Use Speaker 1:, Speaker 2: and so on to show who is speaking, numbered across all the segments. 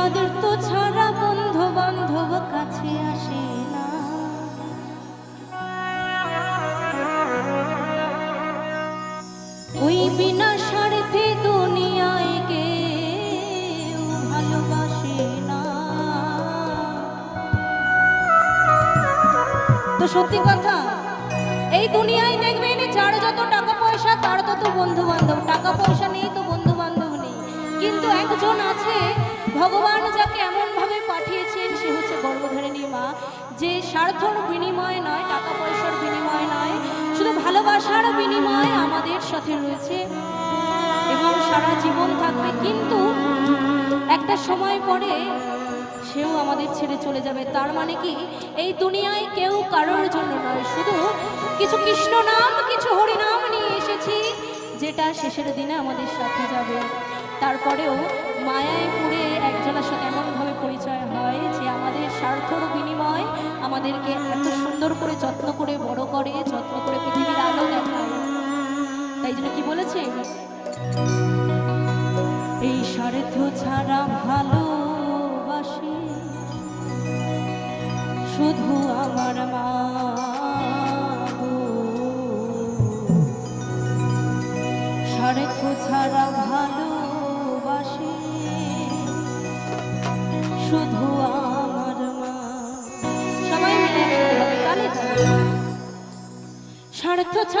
Speaker 1: স্বার্থ ছাড়া বন্ধু বান্ধব কাছে আসে ওই বিনা স্বার্থে দুনিয়ায় কেউ ভালোবাসে না। তো সত্যি কথা, এই দুনিয়ায় দেখবেন যার যত টাকা পয়সা, তার তত বন্ধু বান্ধব টাকা পয়সা নেই তো বন্ধু বান্ধব নেই। কিন্তু একজন আছে ভগবান যাকে এমনভাবে পাঠিয়েছেন, সে হচ্ছে গর্ভধারিণী মা, যে স্বার্থর বিনিময় নয়, টাকা পয়সার বিনিময় নয়, শুধু ভালোবাসার বিনিময় আমাদের সাথে রয়েছে এবং সারা জীবন থাকবে। কিন্তু একটা সময় পরে সেও আমাদের ছেড়ে চলে যাবে। তার মানে কি? এই দুনিয়ায় কেউ কারোর জন্য নয়, শুধু কিছু কৃষ্ণ নাম, কিছু হরিনাম নিয়ে এসেছি, যেটা শেষের দিনে আমাদের সাথে যাবে। তারপরেও মায়ায় পুড়ে একজনের সাথে এমনভাবে পরিচয় হয় যে আমাদের স্বার্থর বিনিময় আমাদেরকে এত সুন্দর করে যত্ন করে বড় করে, যত্ন করে পৃথিবীর আলো দেখায়। তাই জন্য কি বলেছে? এই স্বার্থ ছাড়া ভালোবাসি শুধু আমার মা। অর্থ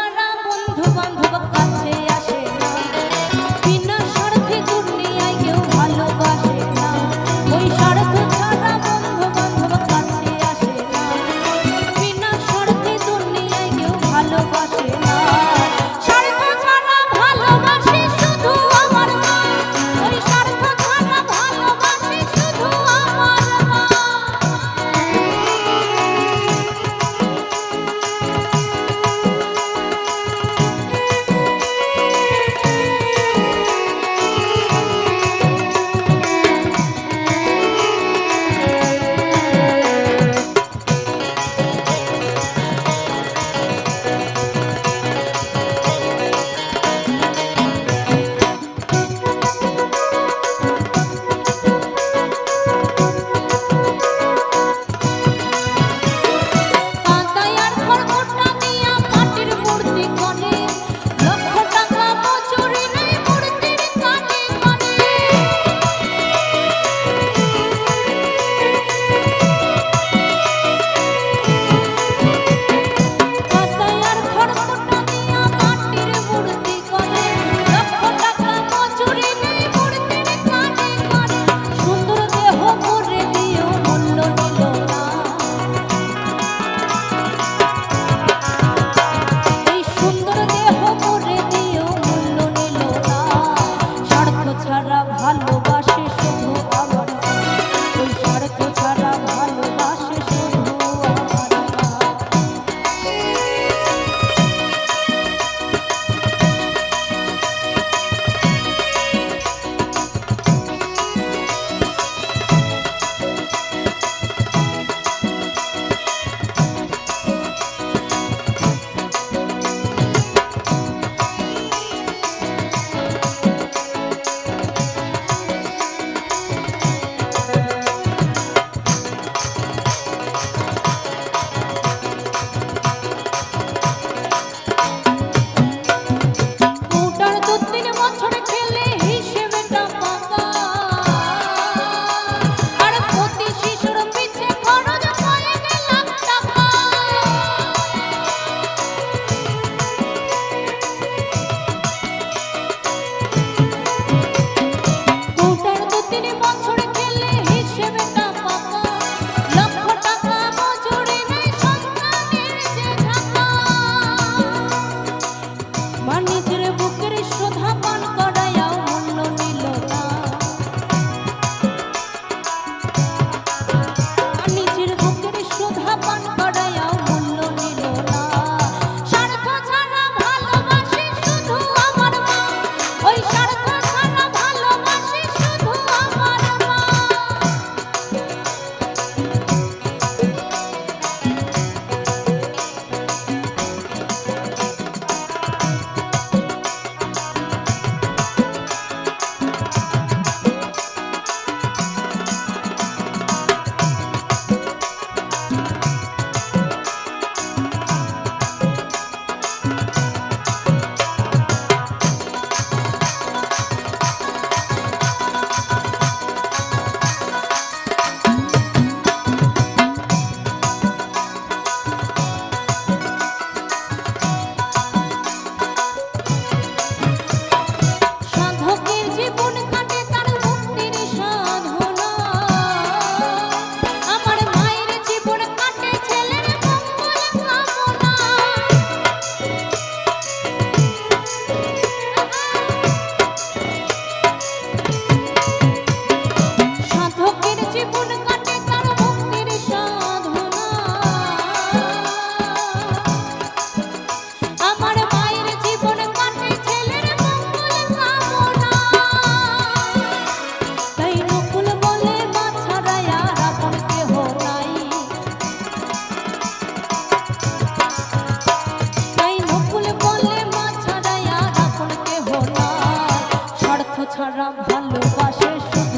Speaker 1: ছাড়া ভালোবাসে